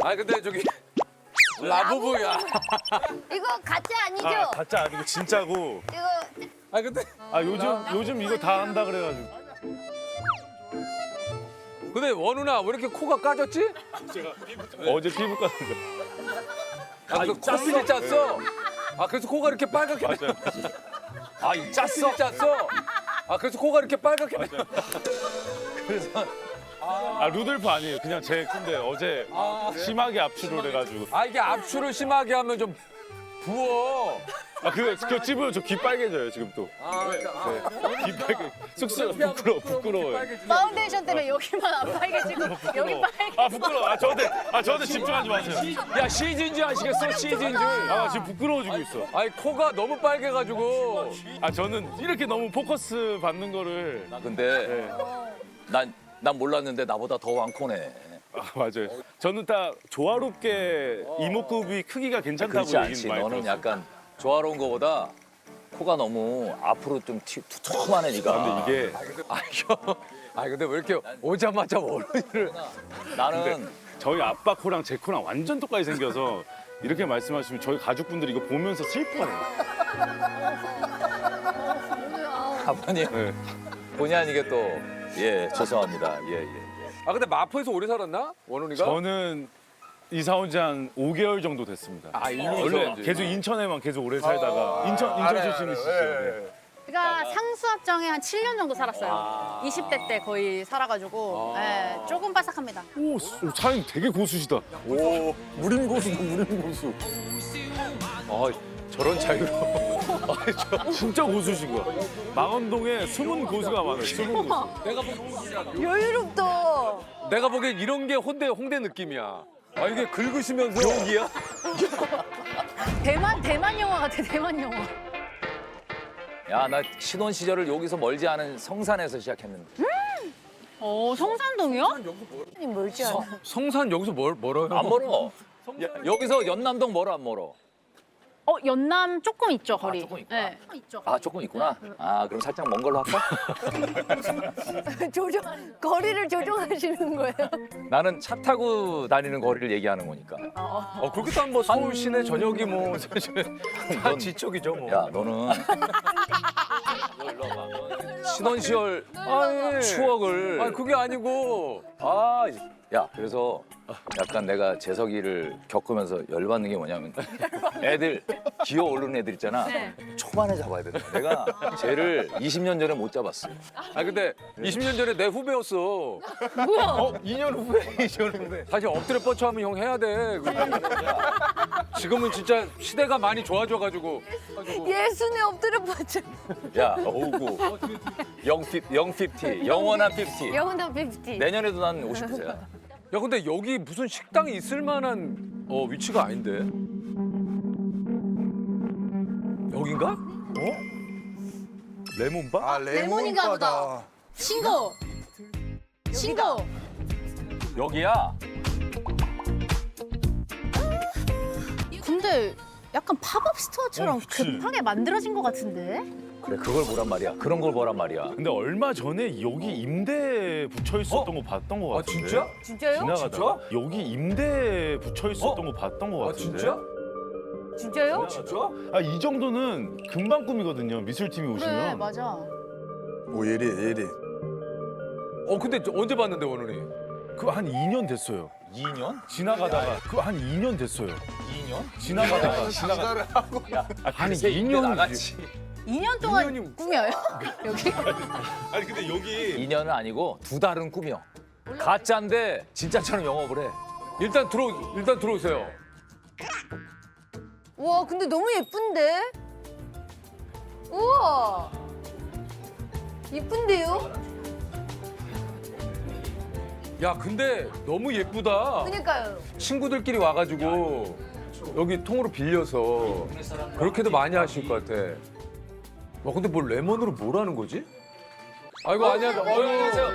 아 근데 저기 라부부야. 이거 가짜 아니죠? 아 가짜 아니고 진짜고. 이거 아 근데 아 요즘 요즘 이거 다 한다 그래가지고. 근데 원우나 왜 이렇게 코가 까졌지? 어제 피부과 가 아, 그래서 코스를 짰어. 아 그래서 코가 이렇게 빨갛게 맞아요. 아, 이 짰어? 짰어? 아, 그래서 코가 이렇게 빨갛게 그래서 아 루돌프 아니에요. 그냥 제 근데 어제 심하게 압출을 해가지고. 아, 이게 압출을 심하게 하면 좀 부어. 아 그거 그거 찝으면 저 귀 빨개져요 지금 또. 아, 귀 빨개. 쑥스러 부끄러 부끄러워요. 파운데이션 때문에 여기만 안 빨개지고 여기 빨개. 아 부끄러워. 아 저한테 아 저한테 집중하지 마세요. 야, 시즌즈 아시겠어? 시즌즈. 아 지금 부끄러워 지고 있어. 아니, 코가 너무 빨개가지고. 아 저는 이렇게 너무 포커스 받는 거를. 근데 네. 난, 난 몰랐는데 나보다 더 왕코네. 아 맞아요. 저는 다 조화롭게 이목구비 크기가 괜찮다고 그렇지. 얘기는 많이 너는 들었어요. 약간 조화로운 거보다 코가 너무 앞으로 좀 튀, 투툼하네 네가. 근데 이게 아, 형. 아, 근데 왜 이렇게 오자마자 원우이를. 나는 저희 아빠 코랑 제 코랑 완전 똑같이 생겨서 이렇게 말씀하시면 저희 가족분들이 이거 보면서 슬퍼해요. 아버님 네. 본의 아니게 또 예 죄송합니다. 예 예. 아, 근데 마포에서 오래 살았나? 원훈이가? 저는 이사 온 지 한 5개월 정도 됐습니다. 아, 일로 원래 있었는지. 계속 인천에만 계속 오래 살다가 인천 인천 출신이시죠. 네. 제가 상수합정에 한 7년 정도 살았어요. 20대 때 거의 살아가지고 예, 조금 바삭합니다. 오, 사장님 되게 고수시다. 오 무림 고수다 무림 고수. 아, 저런 자유로. 진짜 고수신 거야. 망원동에 숨은 고수가 많아요. 숨은 고수. 여유롭다. 내가 보기엔 이런 게 홍대, 홍대 느낌이야. 아, 이게 긁으시면서. 여기야? 대만 대만 영화 같아 대만 영화. 야 나 신혼 시절을 여기서 멀지 않은 성산에서 시작했는데. 어 성산동이요? 아니 멀지 않아. 성산 여기서 멀, 멀어요? 안 멀어. 야, 여기서 연남동 멀어 안 멀어? 어 연남 조금 있죠 거리. 조금 있구나. 네. 있죠. 아 조금 있구나. 아 그럼 살짝 먼 걸로 할까? 조정 거리를 조정하시는 거예요? 나는 차 타고 다니는 거리를 얘기하는 거니까. 어, 그렇게 따면 뭐 서울 시내 저녁이 뭐 사실 다 넌- 지척이죠 뭐. 야 너는 신혼 시절 아니, 추억을 아니 그게 아니고 아, 야, 그래서 약간 내가 재석이를 겪으면서 열받는 게 뭐냐면 애들 기어 오르는 애들 있잖아. 네. 초반에 잡아야 된다. 내가 쟤를 20년 전에 못 잡았어. 아 근데 20년 전에 내 후배였어. 뭐야? 어 2년 후배 2년 후배. 사실 엎드려 뻗쳐하면 형 해야 돼. 지금은 진짜 시대가 많이 좋아져가지고. 예순에 엎드려 뻗쳐. 야, 오구. 영피, 영피프티, 영원한 피프티. 영원한 빅티. 내년에도 난 59세야. 야 근데 여기 무슨 식당이 있을 만한 어, 위치가 아닌데. 여긴가? 레몬바? 아 레몬인가 보다. 신고. 신고. 여기야. 근데 약간 팝업 스토어처럼 어, 그치. 급하게 만들어진 것 같은데? 그래, 그걸 보란 말이야. 그런 걸 보란 말이야. 근데 얼마 전에 여기 임대 붙여 있었던 거 봤던 거 아 같은데. 진짜? 진짜요? 지나가다가 여기 임대 붙여 있었던 거 봤던 거 아 같은데. 진짜? 진짜요? 진짜? 아 이 정도는 금방 꿈이거든요. 미술팀이 그래 오시면. 맞아. 오 예리 예리. 어 근데 저 언제 봤는데 원훈이? 그한 2년 됐어요. 2년? 지나가다가 그 한 2년 됐어요. 2년? 지나가다가 지나가 야, 아니 그새 임대 2년 나갔지. 2년 동안 꿈이어요? 여기? 아니 근데 여기 2년은 아니고 두 달은 꿈이야. 가짜인데 진짜처럼 영업을 해. 일단 들어 일단 들어오세요. 와 근데 너무 예쁜데? 우와. 예쁜데요? 야 근데 너무 예쁘다. 그러니까요. 친구들끼리 와가지고 여기 통으로 빌려서 그렇게도 많이 하실 것 같아. 와 근데 뭘 레몬으로 뭘 하는 거지? 아이고 안녕하세요. 어유 안녕하세요.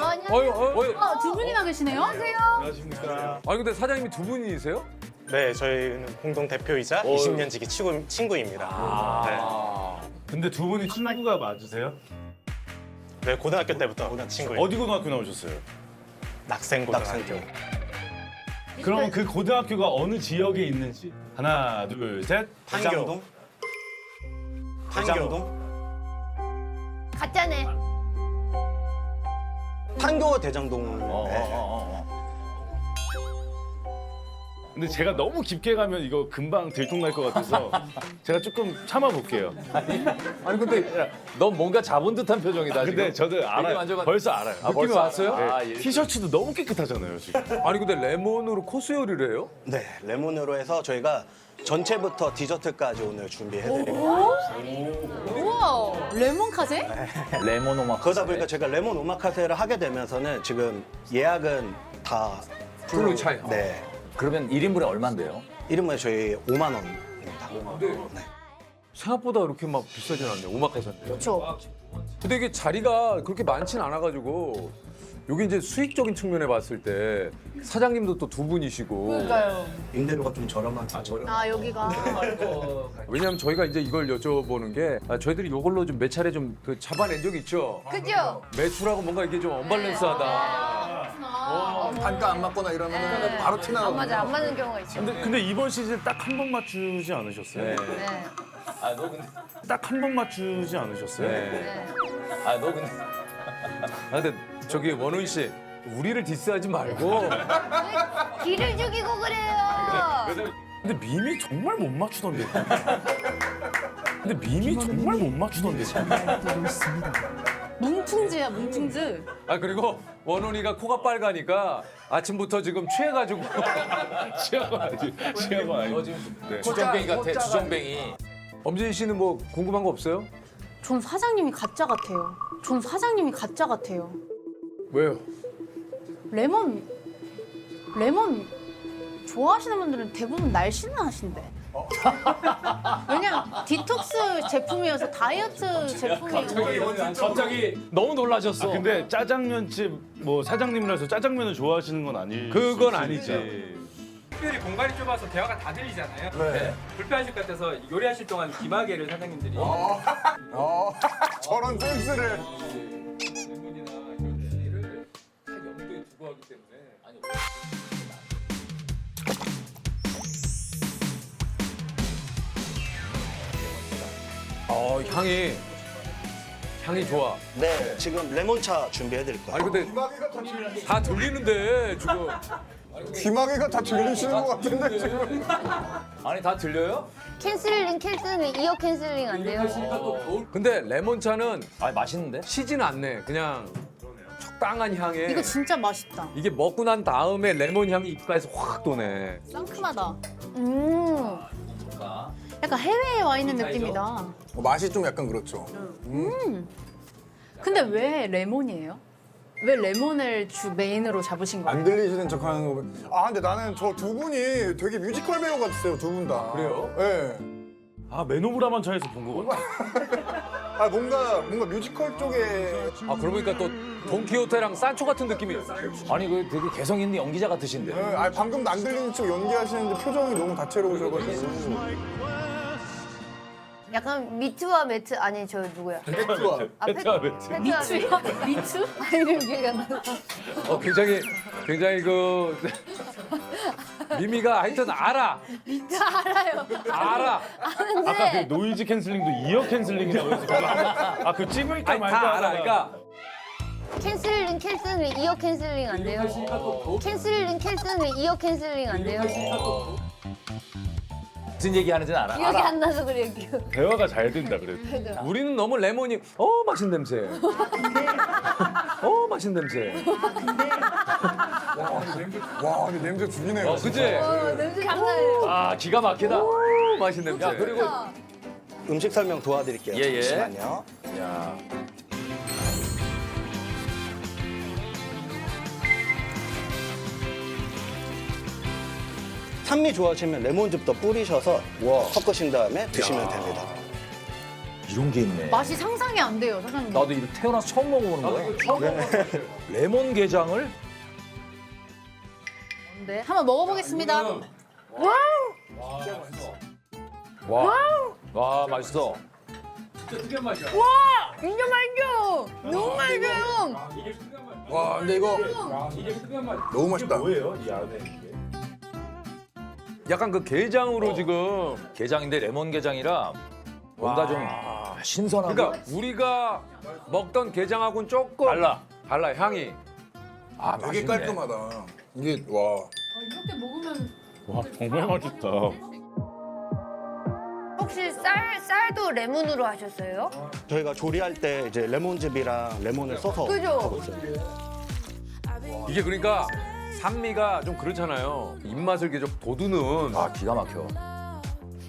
아, 안녕. 어유 어유. 아, 두 분이나 계시네요? 안녕하십니까. 아니 근데 사장님이 두 분이세요? 네, 저희는 공동 대표이자 20년 지기 친구, 친구입니다. 아. 근데 두 분이 친구가 맞으세요? 네, 고등학교 때부터 친구예요. 어디 고등학교 나오셨어요? 낙생 고등학교. 그러면 그 고등학교가 어느 지역에 있는지 하나 둘 셋. 판교동. 판교동. 가짜네. 판교 대장동. 어, 네. 어, 어, 어. 근데 제가 너무 깊게 가면 이거 금방 들통날 것 같아서 제가 조금 참아볼게요. 아니 근데 넌 뭔가 잡은 듯한 표정이다 근데 지금. 저도 알아요. 만져봤- 벌써 알아요. 아, 벌써 왔어요? 아, 네. 예. 티셔츠도 너무 깨끗하잖아요 지금. 아니 근데 레몬으로 코스 요리를 해요? 네, 레몬으로 해서 저희가 전체부터 디저트까지 오늘 준비해드리고 우와 레몬 카세? 레몬 오마. 그러다 보니까 제가 레몬 오마카세를 하게 되면서는 지금 예약은 다 풀로 차요? 네, 그러면 1인분에 얼마인데요? 이름은 저희 5만 원입니다. 생각보다 그렇게 막 비싸진 않네. 오마카세인데. 그렇죠. 근데 이게 자리가 그렇게 많진 않아가지고 여기 이제 수익적인 측면에 봤을 때 사장님도 또 두 분이시고 그러니까요. 임대료가 좀 저렴한 아 여기가 왜냐하면 저희가 이제 이걸 여쭤보는 게 아, 저희들이 이걸로 좀 몇 차례 좀 그 잡아낸 적이 있죠. 그죠? 매출하고 뭔가 이게 좀 언밸런스하다. 단가 안 맞거나 이러면 바로 안 티나거든요. 맞아 안 맞는 경우가 있죠. 근데, 근데 이번 시즌 딱 한 번 맞추지 않으셨어요? 네. 네. 아, 너 근데. 딱 한 번 맞추지 않으셨어요? 네. 네. 아, 너 근데. 아, 근데 저기 원훈 씨 우리를 디스하지 말고 길을 죽이고 그래요. 근데 밈이 정말 못 맞추던데. 근데 밈이 정말 못 맞추던데. 뭉퉁즈야 뭉퉁즈. 아 그리고 원훈이가 코가 빨가니까 아침부터 지금 취해가지고 취하고 아니지. 취하고 아니지. 네. 주정뱅이 같아, 주정뱅이. 엄진희 씨는 뭐 궁금한 거 없어요? 전 사장님이 가짜 같아요. 전 사장님이 가짜 같아요. 왜요? 레몬 레몬 좋아하시는 분들은 대부분 날씬은 하신데. 왜냐면 디톡스 제품이어서 다이어트 제품이고 갑자기 너무 놀라셨어. 아, 근데 짜장면집 뭐 사장님이라서 짜장면을 좋아하시는 건 아니. 그건 아니지. 특별히 공간이 좁아서 대화가 다 들리잖아요. 네. 불편하실 것 같아서 요리하실 동안 귀마개를 사장님들이 어, 저런 센스를. 향이 향이 좋아. 네, 지금 레몬차 준비해드릴 거예요. 아니 근데 귀마개가 다, 들리- 다 들리는데 지금 귀마개가 다 들리시는 것 같은데 지금. 아니, 다 들려요? 캔슬링 캔슬링 이어 캔슬링 안 돼요? 근데 레몬차는 아, 맛있는데? 시진 않네. 그냥 적당한 향에 이거 진짜 맛있다. 이게 먹고 난 다음에 레몬 향이 입가에서 확 도네. 상큼하다. 음. 약간 해외에 와 있는 느낌이다. 어, 맛이 좀 약간 그렇죠. 근데 왜 레몬이에요? 왜 레몬을 주 메인으로 잡으신 거예요? 안 들리시는 척 하는 거. 보면- 아, 근데 나는 저 두 분이 되게 뮤지컬 배우 같으세요, 두 분 다. 그래요? 예. 아 메노브라만 차에서 본 거 같아. 아, 뭔가, 뭔가 뮤지컬 쪽에. 아 그러고 보니까 또 돈키호테랑 산초 같은 느낌이. 아니, 그 되게 개성 있는 연기자 같으신데. 예, 아, 방금도 안 들리는 척 연기하시는데 표정이 너무 다채로우셔가지고. 약간 미투와 매트 아니 저 누구야? 좋아. 아, 배트와 매트. 페트와 미추요? 미추? 아, 이름 기억이 안 나. 어 굉장히 굉장히 그 미미가 하여튼 알아. 알아요. 알아. 아까 그 노이즈 캔슬링도 이어 캔슬링이라고 해서 아그 찍을까 아니 말까 다 알아. 하다가 그러니까 캔슬링 캔슬링 이어 캔슬링 안 돼요? 캔슬링 캔슬링 이어 캔슬링 안 돼요? 무슨 얘기 하는지는 알아. 기억이 알아. 안 나서 그래요. 기억. 대화가 잘 된다 그래도. 우리는 너무 레몬이 어 맛있는 냄새. 어 맛있는 냄새. 와, 근데 냄새 죽이네요. 어 그지? 어, 냄새 장난 아니에요. 아, 기가 막히다. 오 맛있는 냄새. 야, 그리고 음식 설명 도와드릴게요. 예, 예. 잠시만요. 야. 산미 좋아하시면 레몬즙 더 뿌리셔서 섞으신 다음에 드시면 됩니다. 이런 게 있네. 맛이 상상이 안 돼요, 사장님. 나도 이거 태어나서 처음 먹어보는 거야. 레몬 게장을 네, 한번 먹어보겠습니다. 와. 와 맛있어. 진짜 맛있어. 너무 맛있어요. 와, 근데 이거 맛. 너무 맛있다. 뭐예요 이 안에 이게? 약간 그 게장으로 지금 게장인데 레몬 게장이라 뭔가 좀 신선하고 그러니까 우리가 먹던 게장하고는 조금 달라. 달라 향이. 아, 되게 맛있네. 깔끔하다. 이게 와. 이렇게 먹으면 와 정말 맛있다. 혹시 쌀 쌀도 레몬으로 하셨어요? 저희가 조리할 때 이제 레몬즙이랑 레몬을 써서 그죠? 이게 그러니까 산미가 좀 그렇잖아요. 입맛을 계속 돋우는. 아 기가 막혀.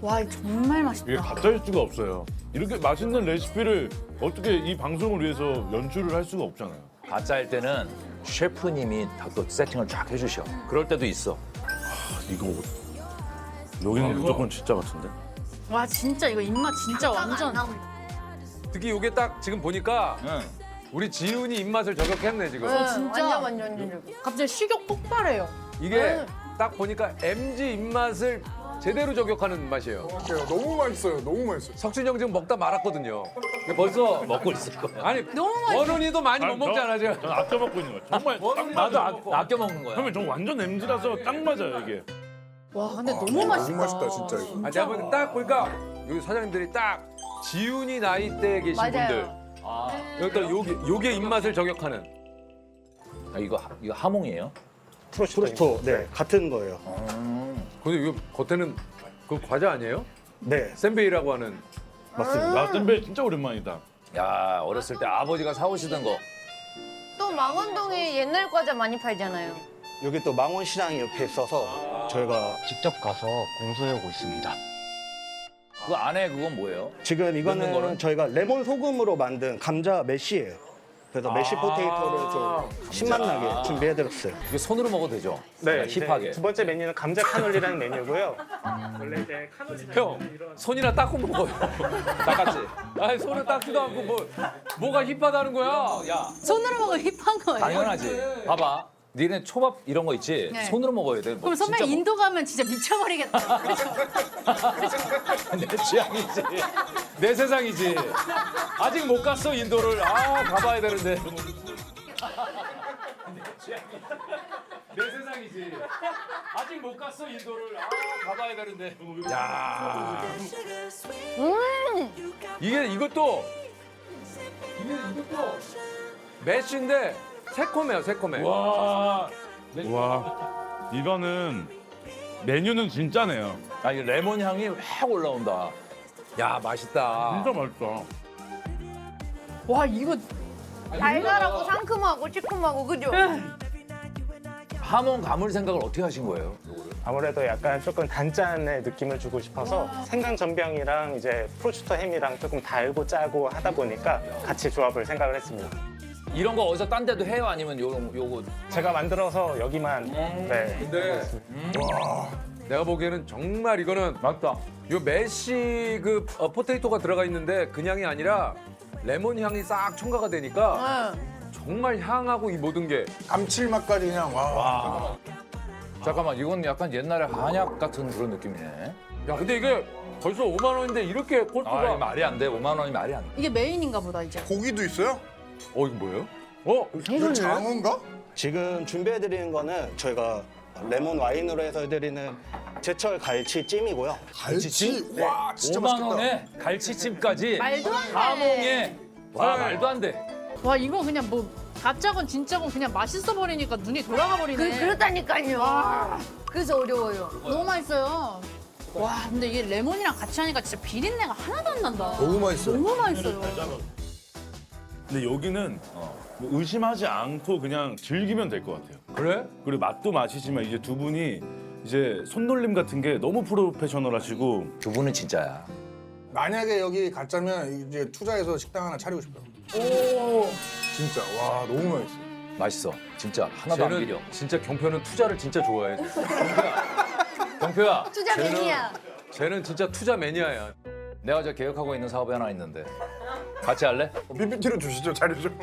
와 이거 정말 맛있다. 이게 가짜일 수가 없어요. 이렇게 맛있는 레시피를 어떻게 이 방송을 위해서 연출을 할 수가 없잖아요. 가짜일 때는 셰프님이 다 또 세팅을 쫙 해주셔. 그럴 때도 있어. 이거 여기는 무조건 진짜 같은데? 와 진짜 이거 입맛 진짜 완전. 특히 이게 딱 지금 보니까 응. 우리 지훈이 입맛을 저격했네 지금. 네, 진짜. 완전 완전 완전. 갑자기 식욕 폭발해요. 이게 딱 보니까 MG 입맛을 제대로 저격하는 맛이에요. 너무 맛있어요. 너무 맛있어요. 석준이 형 지금 먹다 말았거든요. 벌써 먹고 있을 거야. 아니 너무 맛있어. 원훈이도 많이 못 먹잖아 지금. 저는 아껴 먹고 있는 거야. 정말 딱 나도 맞아. 아, 아껴 먹는 거야. 그러면 저 완전 MG라서 딱 맞아요 이게. 와 근데 너무 맛있다. 너무 맛있다 진짜 이거. 아, 제가 보니까 딱 보니까 여기 사장님들이 딱 지훈이 나이 대에 계신 분들 맞아요. 아, 여기 딱 요게 요게 입맛을 저격하는. 아, 이거 하- 이거 하몽이에요? 프로슈토 네 같은 거예요. 근데 이거 겉에는 그 과자 아니에요? 네 샌베이라고 하는. 맞습니다. 나 쌤배 진짜 오랜만이다. 야 어렸을 때 아버지가 사오시던 거. 또 망원동에 옛날 과자 많이 팔잖아요. 여기 또 망원 시장이 옆에 있어서 저희가 직접 가서 공수해오고 있습니다. 그 안에 그건 뭐예요? 지금 넣는 이거는 거는? 저희가 레몬 소금으로 만든 감자 메쉬예요. 그래서 메쉬 포테이토를 좀 신맛나게 준비해드렸어요. 이게 손으로 먹어도 되죠? 네, 이제 힙하게. 두 번째 메뉴는 감자 카놀리라는 메뉴고요. 원래 이제 카놀리 형 손이나 닦고 먹어요. 닦았지? 아니 손을 닦지도 않고 뭐 뭐가 힙하다는 거야? 야 손으로 먹으면 힙한 거예요. 당연하지. 봐봐. 니네 초밥 이런 거 있지? 네. 손으로 먹어야 돼. 뭐 그럼 선배 진짜 뭐- 인도 가면 진짜 미쳐버리겠다. 내 취향이지. 내 세상이지. 아직 못 갔어 인도를. 아 가봐야 되는데. 내 세상이지. 아직 못 갔어 인도를. 아 가봐야 되는데. 야. 이게 이것도 이게 이것도 매쉬인데 새콤해요 새콤해. 와, 와, 이거는 메뉴는 진짜네요. 아, 이 레몬 향이 확 올라온다. 야 맛있다. 진짜 맛있다. 와 이거 달달하고 상큼하고 시큼하고 그죠? 하몽 가물 생각을 어떻게 하신 거예요? 아무래도 약간 조금 단짠의 느낌을 주고 싶어서 생강 전병이랑 이제 프로슈터 햄이랑 조금 달고 짜고 하다 보니까 같이 조합을 생각을 했습니다. 이런 거 어디서 딴 데도 해요? 아니면 요, 요거 제가 만들어서 여기만 네. 근데 와 내가 보기에는 정말 이거는 맞다. 요 메쉬 그 어, 포테이토가 들어가 있는데 그냥이 아니라 레몬 향이 싹 첨가가 되니까 정말 향하고 이 모든 게 감칠맛까지 그냥 와. 잠깐만, 이건 약간 옛날에 한약 같은 그런 느낌이네. 야 근데 이게 벌써 5만 원인데 이렇게 아, 콜트가 이거 말이 안 돼. 5만 원이 말이 안 돼. 이게 메인인가 보다 이제. 고기도 있어요? 어 이거 뭐예요? 어 이거 장어인가? 지금 준비해드리는 거는 저희가 레몬 와인으로 해서 해드리는 제철 갈치 찜이고요. 갈치? 와 진짜 5만 맛있겠다. 원에 갈치찜까지 말도 안 돼. 하몽에 와 말도 안 돼. 와 이거 그냥 뭐 가짜건 진짜건 그냥 맛있어 버리니까 눈이 돌아가 그, 버리네. 그렇다니까요. 그래서 어려워요. 너무 맛있어요. 와 근데 이게 레몬이랑 같이 하니까 진짜 비린내가 하나도 안 난다. 너무 맛있어요. 너무 맛있어요. 근데 여기는 뭐 의심하지 않고 그냥 즐기면 될 것 같아요. 그래? 그리고 맛도 맛이지만 이제 두 분이 이제 손놀림 같은 게 너무 프로페셔널하시고 두 분은 진짜야. 만약에 여기 가짜면 이제 투자해서 식당 하나 차리고 싶어요. 오 진짜 와 너무 맛있어. 맛있어. 진짜 하나도 안 쟤는 비려. 진짜 경표는 투자를 진짜 좋아해. 경표야, 투자 쟤는- 매니아. 쟤는 진짜 투자 매니아야. 내가 저 계획하고 있는 사업이 하나 있는데 같이 할래? PPT로 주시죠 자료 좀.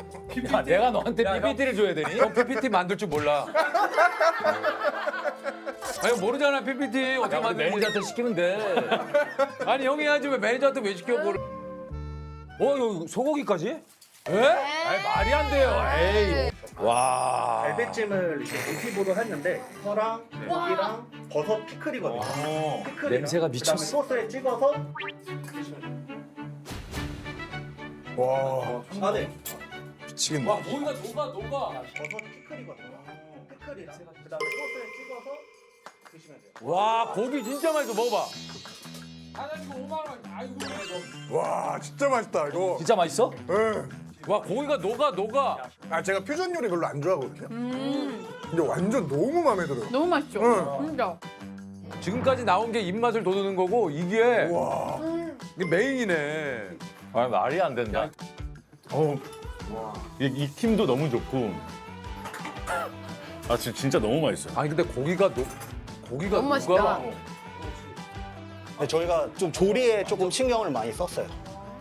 야, 내가 너한테 PPT를 줘야 되니? 형 PPT 만들 줄 몰라. 아니 모르잖아 PPT 어떻게 만드는지. 매니저한테 시키면 돼. 아니 형이 해야지 왜 매니저한테 왜 시켜 뭘? 어 이거 소고기까지? 에? 아니 말이 안 돼요. 에이. 와. 갈비찜을 이렇게 모티브로 했는데 혀랑 고기랑 버섯 피클이거든요. 피클이랑 냄새가 그다음에 미쳤어. 소스에 찍어서 와 안에 미치겠네. 와 고기가 녹아 녹아. 버섯 피클이거든요. 피클이랑 그다음에 소스에 찍어서 드시면 돼요. 와 고기 진짜 맛있어 먹어봐. 사장님 5만 원. 아이고. 와 진짜 맛있다 이거. 진짜 맛있어? 예. 와 고기가 녹아 녹아. 아 제가 퓨전 요리 별로 안 좋아하거든요. 근데 완전 너무 마음에 들어요. 너무 맛있죠? 응. 진짜. 지금까지 나온 게 입맛을 돋우는 거고 이게 와. 이게 메인이네. 아 말이 안 된다. 어, 이, 이 팀도 너무 좋고. 아 진짜, 진짜 너무 맛있어요. 아니 근데 고기가 녹 고기가 너무. 맛있다. 네, 저희가 좀 조리에 조금 신경을 많이 썼어요.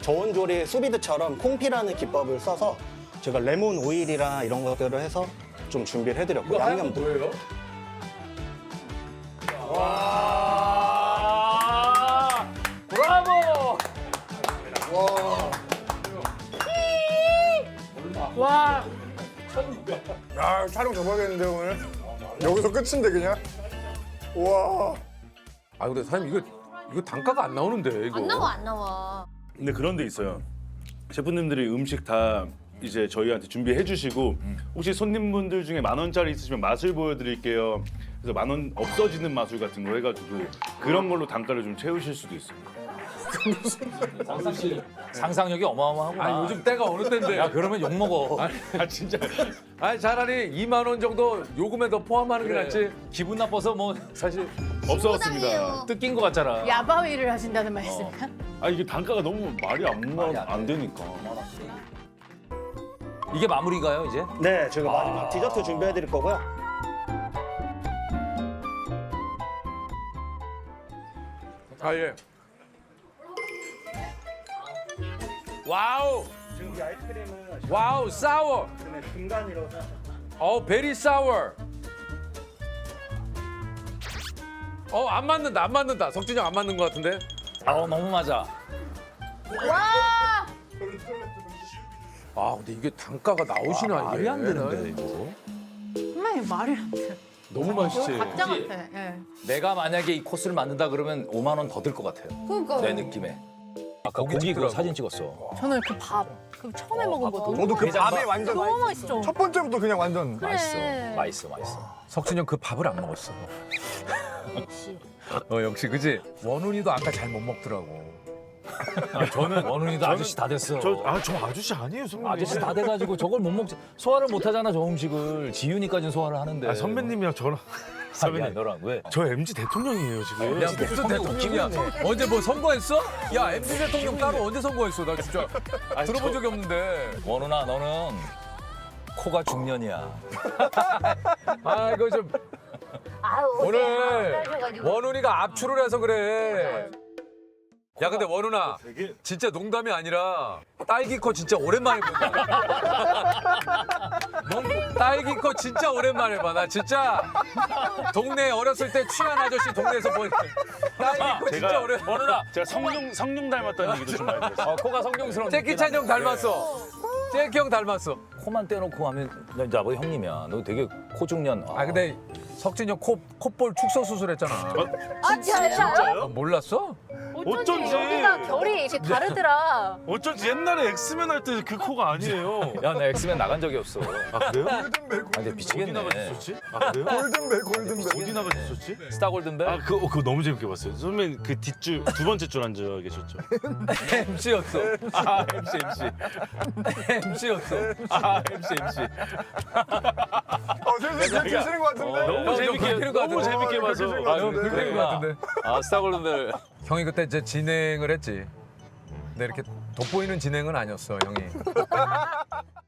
저온 조리 수비드처럼 콩피라는 기법을 써서 제가 레몬 오일이랑 이런 것들을 해서 좀 준비를 해드렸고 이거 하얀 거 양념도 뭐예요? 와! 와. 아 촬영 접어야겠는데 오늘. 여기서 끝인데 그냥. 와. 아 근데 사장님 이거 이거 단가가 안 나오는데 이거. 안 나와 안 나와. 근데 그런 데 있어요. 셰프님들이 음식 다 이제 저희한테 준비해 주시고 혹시 손님분들 중에 만 원짜리 있으시면 맛을 보여드릴게요. 그래서 만 원 없어지는 마술 같은 거 해가지고 그런 걸로 단가를 좀 채우실 수도 있어요. 상상력이 어마어마하구나. 아니 요즘 때가 어느 때인데. 야 그러면 욕 먹어. 아 진짜 아니 차라리 2만 원 정도 요금에 더 포함하는 게 낫지. 기분 나빠서 뭐 사실 없어졌습니다. 뜯긴 것 같잖아. 야바위를 하신다는 말씀. 아 이게 단가가 너무 말이 안, 말이 나, 안안 되니까. 이게 마무리가요 이제? 네, 제가 마지막 디저트 준비해 드릴 거고요. 아 예. 와우 지금 이 아이스크림은 와우 사워. 중간이라서 어 베리 사워. 어안 맞는다 안 맞는다 석진이 형 안 맞는 것 같은데. 아 너무 맞아. 와. 아 근데 이게 단가가 나오시나 이게. 말이 안 되는데 이거. 정말 말이 안 돼. 너무 맛있지. 각자 같아. 예. 내가 만약에 이 코스를 만든다 그러면 5만 원 더 들 것 같아요. 그러니까. 내 느낌에. 아까 고기 그거 사진 찍었어. 저는 그 밥, 그 처음에 먹은 거 너무, 저도 그 게장밥. 밥이 완전 너무 맛있죠. 첫 번째부터 그냥 완전 맛있어. 그래. 맛있어, 맛있어. 석진이 형 그 밥을 안 먹었어. 역시. 어 역시 그지. 원훈이도 아까 잘 못 먹더라고. 저는 원훈이도 아저씨 다 됐어. 아저 아저씨 아니에요 선배님. 아저씨 다 돼가지고 저걸 못 먹지. 소화를 못 하잖아 저 음식을. 지윤이까지는 소화를 하는데. 아, 선배님이랑 저랑 아, 야, 선배님 너랑 왜? 저 MG 대통령이에요 지금. 야 무슨 대통령이야? 언제 뭐 선거했어? 야 MZ 대통령 따로 언제 선거했어? 나 진짜 들어본 적이 없는데. 원훈아 너는 코가 중년이야. 아 이거 좀 아유 오늘. 원훈이가 압출을 해서 그래. 야 근데 원훈아 진짜 농담이 아니라 딸기 코 진짜 오랜만에 본다. 넌 딸기코 진짜 오랜만에 봐. 나 진짜 동네 어렸을 때 취한 아저씨 동네에서 본 딸기코 진짜 제가 오래. 원훈아. 제가 성룡 성룡 닮았다는 얘기도 좀 많이 들었어요. 어, 코가 성경스러운. 재키찬 형 닮았어. 재키 형 닮았어. 코만 떼놓고 하면 나 이제 아버지 형님이야. 너 되게 코 중년. 아 근데 석진이 형 코 콧볼 축소 수술했잖아. 아 진짜요? 아, 몰랐어? 어쩐지. 여기가 결이 이렇게 다르더라. 어쩐지 옛날에 엑스맨 할 때 그 코가 아니에요. 야, 나 엑스맨 나간 적이 없어. 아 그래요? 아, 근데 어디 미치겠네. 나가셨었지? 아 그래요? 골든벨 골든벨. 어디 나가셨었지? 스타 골든벨? 아 그거 그거 너무 재밌게 봤어요. 선배님 그 뒷줄 두 번째 줄 앉아 계셨죠? MC였어. 아 MC MC. MC였어. 아 MC MC. 어 슬슬 즐기시는 것 같은데. 너무 재밌게 그렇게 너무. 재밌게 봐서. 것 아, 같은데. 형, 그런 거 같은데. 아, 스타 골든벨. 형이 그때 이제 진행을 했지. 근데 이렇게 돋보이는 진행은 아니었어, 형이.